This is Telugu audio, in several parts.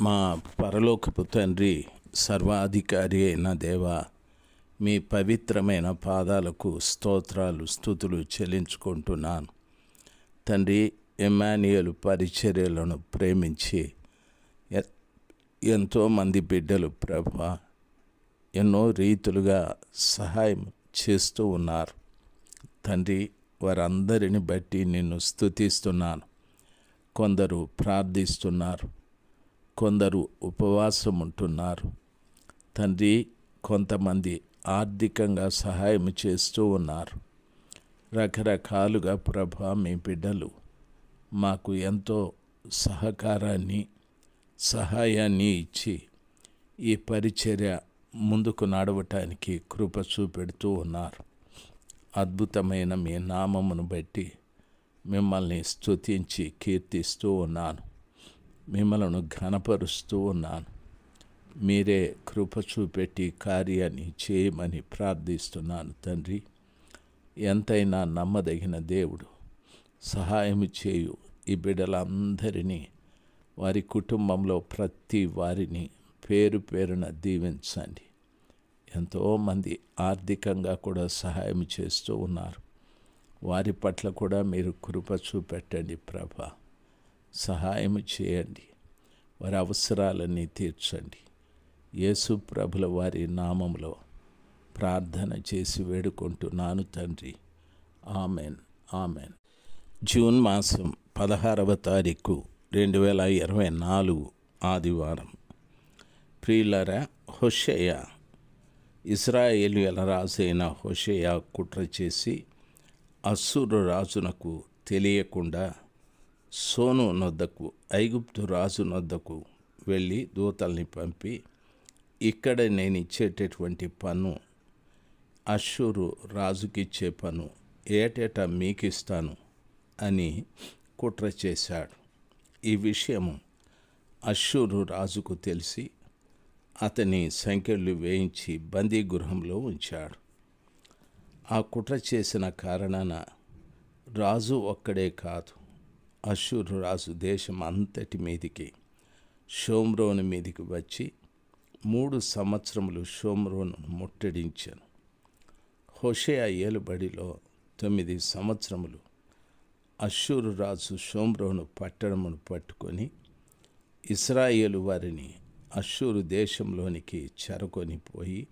మా పరలోకపు తండ్రి సర్వాధికారి అయిన దేవ మీ పవిత్రమైన పాదాలకు స్తోత్రాలు స్థుతులు చెల్లించుకుంటున్నాను. తండ్రి ఎమాన్యుయల్ పరిచర్యలను ప్రేమించి ఎంతోమంది బిడ్డలు ప్రభ ఎన్నో రీతులుగా సహాయం చేస్తూ ఉన్నారు. తండ్రి వారందరిని బట్టి నిన్ను స్థుతిస్తున్నాను కొందరు ప్రార్థిస్తున్నారు. కొందరు ఉపవాసం ఉంటున్నారు తండ్రి కొంతమంది ఆర్థికంగా సహాయం చేస్తూ ఉన్నారు. రకరకాలుగా ప్రభా మీ బిడ్డలు మాకు ఎంతో సహకారాన్ని సహాయాన్ని ఇచ్చి ఈ పరిచర్య ముందుకు నడవటానికి కృప చూపెడుతూ ఉన్నారు. అద్భుతమైన మీ నామమును బట్టి మిమ్మల్ని స్తుతించి కీర్తిస్తూ ఉన్నాను. మిమ్మలను ఘనపరుస్తూ ఉన్నాను. మీరే కృప చూపెట్టి కార్యాన్ని చేయమని ప్రార్థిస్తున్నాను తండ్రి. ఎంతైనా నమ్మదగిన దేవుడు. సహాయం చేయు ఈ బిడ్డలందరినీ వారి కుటుంబంలో ప్రతి వారిని పేరు పేరున దీవించండి. ఎంతోమంది ఆర్థికంగా కూడా సహాయం చేస్తూ ఉన్నారు. వారి పట్ల కూడా మీరు కృప చూపెట్టండి ప్రభా. సహాయం చేయండి. వారి అవసరాలన్నీ తీర్చండి. యేసు ప్రభుల వారి నామంలో ప్రార్థన చేసి వేడుకుంటున్నాను తండ్రి. ఆమెన్. ఆమెన్. జూన్ మాసం పదహారవ తారీఖు రెండు వేల ఇరవై నాలుగు ఆదివారం. ప్రియులర హుషయ ఇజ్రాయేలుల రాజైన హుషయ కుట్ర చేసి అస్సురు రాజునకు తెలియకుండా సోను నొద్దకు ఐగుప్తు రాజు నొద్దకు వెళ్ళి దూతల్ని పంపి ఇక్కడ నేను ఇచ్చేటటువంటి పన్ను అశ్షూరు రాజుకిచ్చే పన్ను ఏటేటా మీకిస్తాను అని కుట్ర చేశాడు. ఈ విషయము అశ్షూరు రాజుకు తెలిసి అతని సంఖ్యలు వేయించి బందీ గృహంలో ఉంచాడు. ఆ కుట్ర చేసిన కారణాన రాజు ఒక్కడే కాదు అశూరు రాజు దేశం అంతటి మీదికి షోమ్రోను మీదికి వచ్చి మూడు సంవత్సరములు షోమ్రోను ముట్టడించాను. హోషేయ ఏలుబడిలో తొమ్మిది సంవత్సరములు అశూరు రాజు షోమ్రోను పట్టణమును పట్టుకొని ఇస్రాయేలు వారిని అశూరు దేశంలోనికి చెరకొని పోయి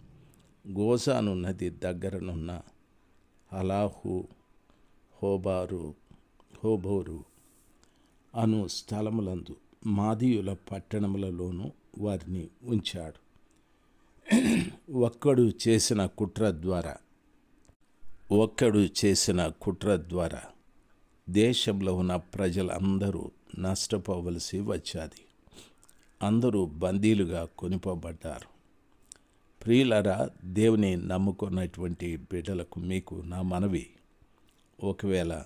గోజాను నది దగ్గరనున్న అలాహు హోబారు హోబోరు అను స్థలములందు మాదీయుల పట్టణములలోనూ వారిని ఉంచాడు. ఒక్కడు చేసిన కుట్ర ద్వారా ఒక్కడు చేసిన కుట్ర ద్వారా దేశంలో ఉన్న ప్రజలందరూ నష్టపోవలసి వచ్చాది. అందరూ బందీలుగా కొనిపోబడ్డారు. ప్రియులరా దేవుని నమ్ముకున్నటువంటి బిడ్డలకు మీకు నా మనవి. ఒకవేళ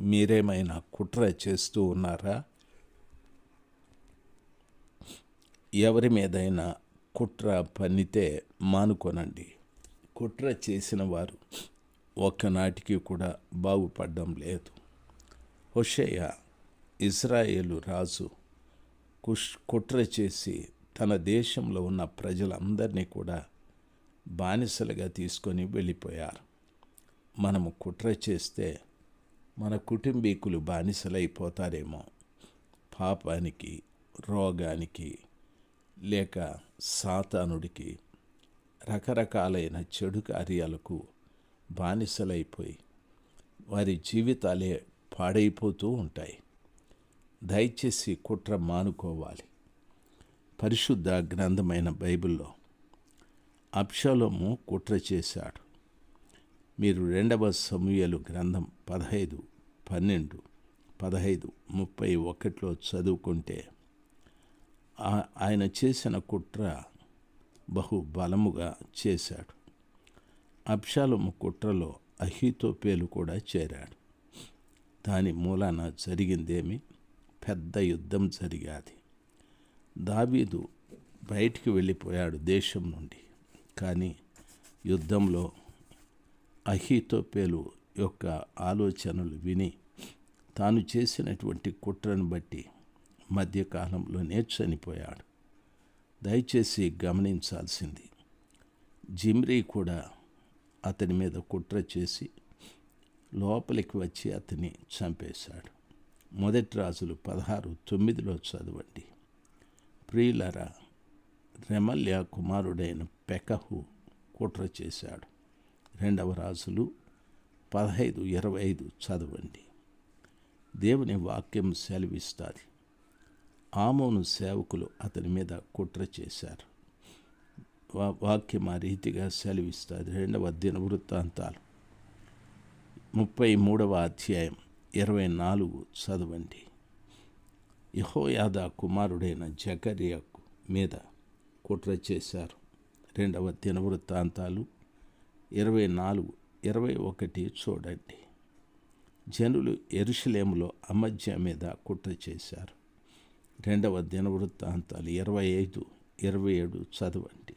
మీరేమైనా కుట్ర చేస్తూ ఉన్నారా? ఎవరి మీదైనా కుట్ర పన్నితే మానుకొనండి. కుట్ర చేసిన వారు ఒక్కనాటికి కూడా బాగుపడడం లేదు. హుషయ్య ఇజ్రాయేలు రాజు కుష్ కుట్ర చేసి తన దేశంలో ఉన్న ప్రజలందరినీ కూడా బానిసలుగా తీసుకొని వెళ్ళిపోయారు. మనము కుట్ర చేస్తే మన కుటుంబీకులు బానిసలైపోతారేమో. పాపానికి రోగానికి లేక సాతానుడికి రకరకాలైన చెడు కార్యాలకు బానిసలైపోయి వారి జీవితాలే పాడైపోతూ ఉంటాయి. దయచేసి కుట్ర మానుకోవాలి. పరిశుద్ధ గ్రంథమైన బైబిల్లో అబ్షలోము కుట్ర చేశాడు. మీరు రెండవ సమూయలు గ్రంథం పదహైదు పన్నెండు పదహైదు ముప్పై ఒకటిలో చదువుకుంటే ఆ- ఆయన చేసిన కుట్ర బహు బలముగా చేశాడు. అబ్షాలోము కుట్రలో అహితోపేలు కూడా చేరాడు. దాని మూలాన జరిగిందేమి? పెద్ద యుద్ధం జరిగాది. దావీదు బయటికి వెళ్ళిపోయాడు దేశం నుండి. కానీ యుద్ధంలో అహితోపేలు యొక్క ఆలోచనలు విని తాను చేసినటువంటి కుట్రను బట్టి మధ్యకాలంలోనే చనిపోయాడు దయచేసి గమనించాల్సింది. జిమ్రీ కూడా అతని మీద కుట్ర చేసి లోపలికి వచ్చి అతన్ని చంపేశాడు. మొదటి రాజులు పదహారు తొమ్మిదిలో చదవండి. ప్రియులరా రెమల్య కుమారుడైన పెకహు కుట్ర చేశాడు. రెండవ రాజులు పదహైదు ఇరవై ఐదు చదవండి. దేవుని వాక్యం సెలవిస్తుంది. ఆమోను సేవకులు అతని మీద కుట్ర చేశారు. వాక్యం ఆ రీతిగా సెలవిస్తుంది. రెండవ దిన వృత్తాంతాలు. ముప్పై మూడవ అధ్యాయం ఇరవై నాలుగు చదవండి. యహోయాదా కుమారుడైన జకరియా మీద కుట్ర చేశారు. రెండవ దినవృత్తాంతాలు ఇరవై నాలుగు ఇరవై ఒకటి చూడండి. జనులు ఎరుషలేములో అమధ్య మీద కుట్ర చేశారు. రెండవ దినవృత్తాంతాలు ఇరవై ఐదు ఇరవై ఏడు చదవండి.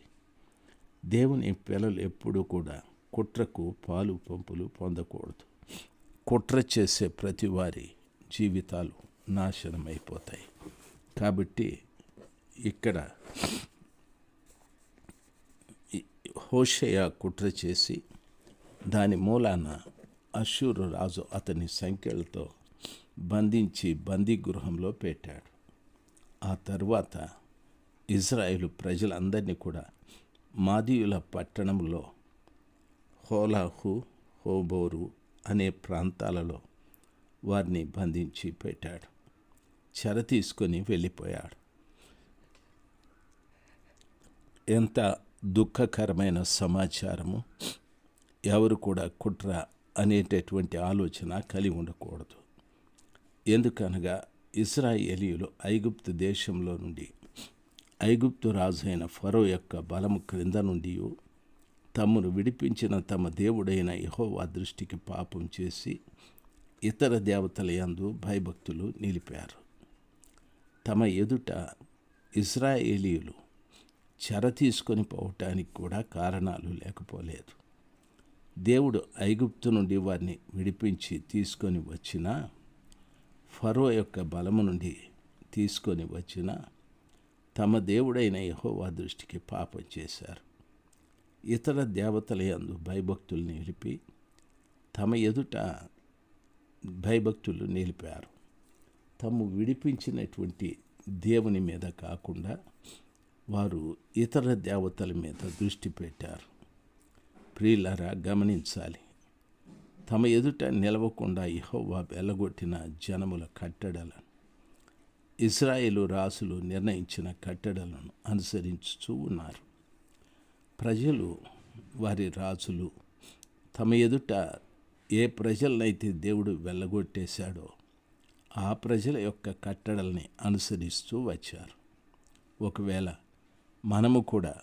దేవుని పిల్లలు ఎప్పుడూ కూడా కుట్రకు పాలు పంపులు పొందకూడదు. కుట్ర చేసే ప్రతి వారి జీవితాలు నాశనమైపోతాయి. కాబట్టి ఇక్కడ హోషయ కుట్ర చేసి దాని మూలాన అశూరు రాజు అతని సంఖ్యలతో బంధించి బందీగృహంలో పెట్టాడు. ఆ తర్వాత ఇజ్రాయేలు ప్రజలందరినీ కూడా మాదీయుల పట్టణంలో హోలాహు హోబోరు అనే ప్రాంతాలలో వారిని బంధించి పెట్టాడు. చెర తీసుకొని వెళ్ళిపోయాడు. ఎంత దుఃఖకరమైన సమాచారము ఎవరు కూడా కుట్ర అనేటటువంటి ఆలోచన కలిగి ఉండకూడదు. ఎందుకనగా ఇస్రాయేలీలు ఐగుప్తు దేశంలో నుండి ఐగుప్తు రాజు అయిన ఫరో యొక్క బలము క్రింద నుండి తమను విడిపించిన తమ దేవుడైన యహోవా దృష్టికి పాపం చేసి ఇతర దేవతల యందు భయభక్తులు నిలిపారు. తమ ఎదుట ఇజ్రాయేలీయులు చెర తీసుకొని పోవటానికి కూడా కారణాలు లేకపోలేదు. దేవుడు ఐగుప్తు నుండి వారిని విడిపించి తీసుకొని వచ్చిన ఫరో యొక్క బలము నుండి తీసుకొని వచ్చిన తమ దేవుడైన యహోవా దృష్టికి పాపం చేశారు. ఇతర దేవతల యందు భయభక్తులు నిలిపి తమ ఎదుట భయభక్తులు నిలిపారు. తము విడిపించినటువంటి దేవుని మీద కాకుండా వారు ఇతర దేవతల మీద దృష్టి పెట్టారు. ప్రియులరా గమనించాలి. తమ ఎదుట నిలవకుండా ఇహోవా వెళ్ళగొట్టిన జనముల కట్టడలను ఇజ్రాయేలు రాసులు నిర్ణయించిన కట్టడలను అనుసరించుచూ ఉన్నారు. ప్రజలు వారి రాజులు తమ ఎదుట ఏ ప్రజలనైతే దేవుడు వెళ్ళగొట్టేశాడో ఆ ప్రజల యొక్క కట్టడల్ని అనుసరిస్తూ వచ్చారు. ఒకవేళ మనము కూడా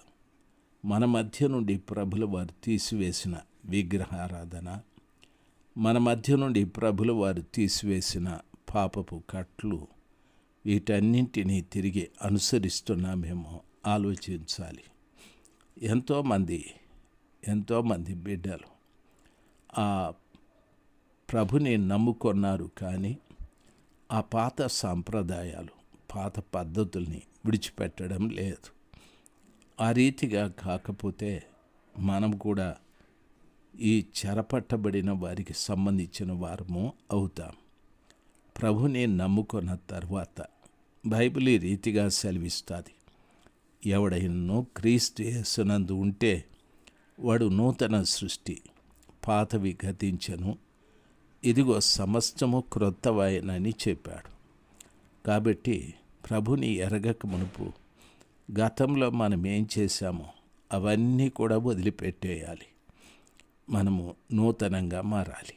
మన మధ్య నుండి ప్రభుల వారు తీసివేసిన విగ్రహారాధన మన మధ్య నుండి ప్రభుల వారు తీసివేసిన పాపపు కట్లు వీటన్నింటినీ తిరిగి అనుసరిస్తున్నామేమో ఆలోచించాలి. ఎంతోమంది ఎంతోమంది బిడ్డలు ఆ ప్రభుని నమ్ముకున్నారు కానీ ఆ పాత సాంప్రదాయాలు పాత పద్ధతుల్ని విడిచిపెట్టడం లేదు. ఆ రీతిగా కాకపోతే మనం కూడా ఈ చెరపట్టబడిన వారికి సంబంధించిన వారము అవుతాం. ప్రభుని నమ్ముకున్న తర్వాత బైబిల్ ఈ రీతిగా సెలవిస్తుంది. ఎవడైనా క్రీస్తు యేసునందు ఉంటే వాడు నూతన సృష్టి పాతవి గతించను. ఇదిగో సమస్తము క్రొత్తవాయనని చెప్పాడు. కాబట్టి ప్రభుని ఎరగక మునుపు గతంలో మనం ఏం చేశామో అవన్నీ కూడా వదిలిపెట్టేయాలి. మనము నూతనంగా మారాలి.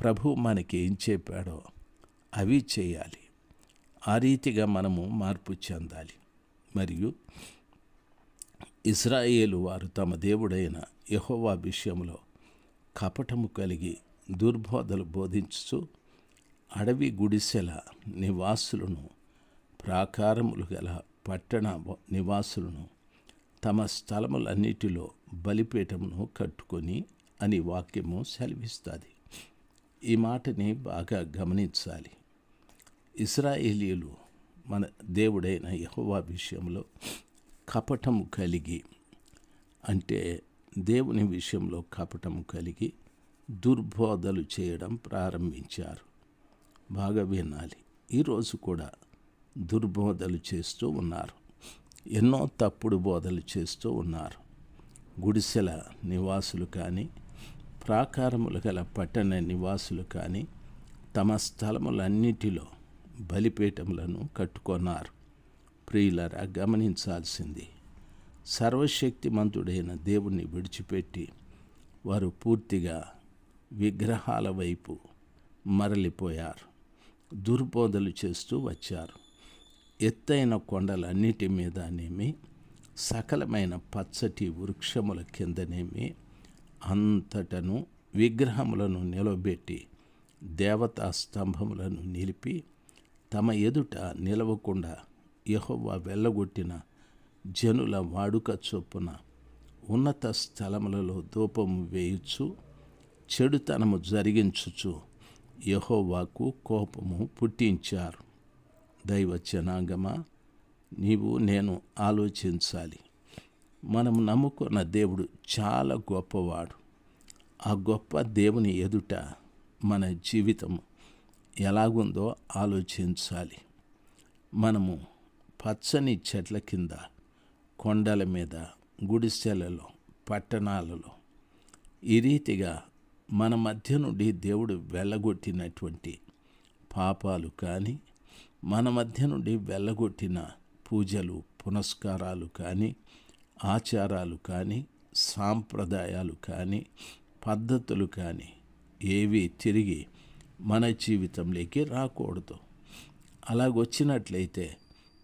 ప్రభు మనకి ఏం చెప్పాడో అవి చేయాలి. ఆ రీతిగా మనము మార్పు చెందాలి. మరియు ఇస్రాయేలు వారు తమ దేవుడైన యహోవా విషయంలో కపటము కలిగి దుర్బోధలు బోధించుచు అడవి గుడిసెల నివాసులను ప్రాకారములు గల పట్టణ నివాసులను తమ స్థలములన్నిటిలో బలిపీఠమును కట్టుకొని అని వాక్యము సెలవిస్తుంది. ఈ మాటని బాగా గమనించాలి. ఇస్రాయేలీలు మన దేవుడైన యహోవా విషయంలో కపటము కలిగి అంటే దేవుని విషయంలో కపటము కలిగి దుర్బోధలు చేయడం ప్రారంభించారు. బాగా వినాలి. ఈరోజు కూడా దుర్బోధలు చేస్తూ ఉన్నారు. ఎన్నో తప్పుడు బోధలు చేస్తూ ఉన్నారు. గుడిసెల నివాసులు కానీ ప్రాకారములు గల పట్టణ నివాసులు కానీ తమ స్థలములన్నిటిలో బలిపీఠములను కట్టుకొన్నారు. ప్రియులరా గమనించాల్సింది సర్వశక్తిమంతుడైన దేవుణ్ణి విడిచిపెట్టి వారు పూర్తిగా విగ్రహాల వైపు మరలిపోయారు. దుర్బోధలు చేస్తూ వచ్చారు. ఎత్తైన కొండలన్నిటి మీదనేమి సకలమైన పచ్చటి వృక్షముల కిందనేమి అంతటను విగ్రహములను నిలబెట్టి దేవతా స్తంభములను నిలిపి తమ ఎదుట నిలవకుండా యహోవా వెళ్ళగొట్టిన జనుల వాడుక చొప్పున ఉన్నత స్థలములలో ధూపము వేయుచు చెడుతనము జరిగించుచు యహోవాకు కోపము పుట్టించారు. దైవ జనాంగమా నీవు నేను ఆలోచించాలి. మనం నమ్ముకున్న దేవుడు చాలా గొప్పవాడు. ఆ గొప్ప దేవుని ఎదుట మన జీవితం ఎలాగుందో ఆలోచించాలి. మనము పచ్చని చెట్ల కింద కొండల మీద గుడిసెలలో పట్టణాలలో ఈ రీతిగా మన మధ్య నుండి దేవుడు వెళ్ళగొట్టినటువంటి పాపాలు కానీ మన మధ్య నుండి వెళ్ళగొట్టిన పూజలు పునస్కారాలు కానీ ఆచారాలు కానీ సాంప్రదాయాలు కానీ పద్ధతులు కానీ ఏవి తిరిగి మన జీవితంలోకి రాకూడదు. అలాగొచ్చినట్లయితే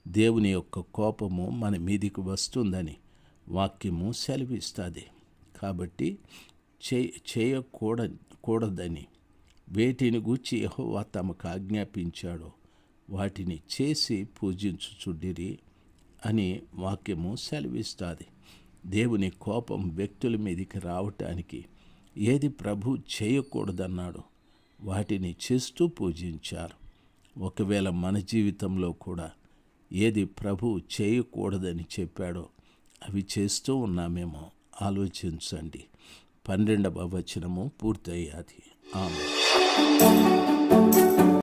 దేవుని యొక్క కోపము మన మీదికి వస్తుందని వాక్యము సెలవిస్తుంది. కాబట్టి చే చేయకూడ కూడదని వేటిని గూర్చి యహోవా తమకు ఆజ్ఞాపించాడో వాటిని చేసి పూజించుచుండిరి అని వాక్యము సెలవిస్తుంది. దేవుని కోపం వ్యక్తుల మీదకి రావటానికి ఏది ప్రభు చేయకూడదన్నాడు. వాటిని చేస్తూ పూజించారు. ఒకవేళ మన జీవితంలో కూడా ఏది ప్రభు చేయకూడదని చెప్పాడో అవి చేస్తూ ఉన్నామేమో ఆలోచించండి. పన్నెండవ వచనము పూర్తయ్యాది. ఆమె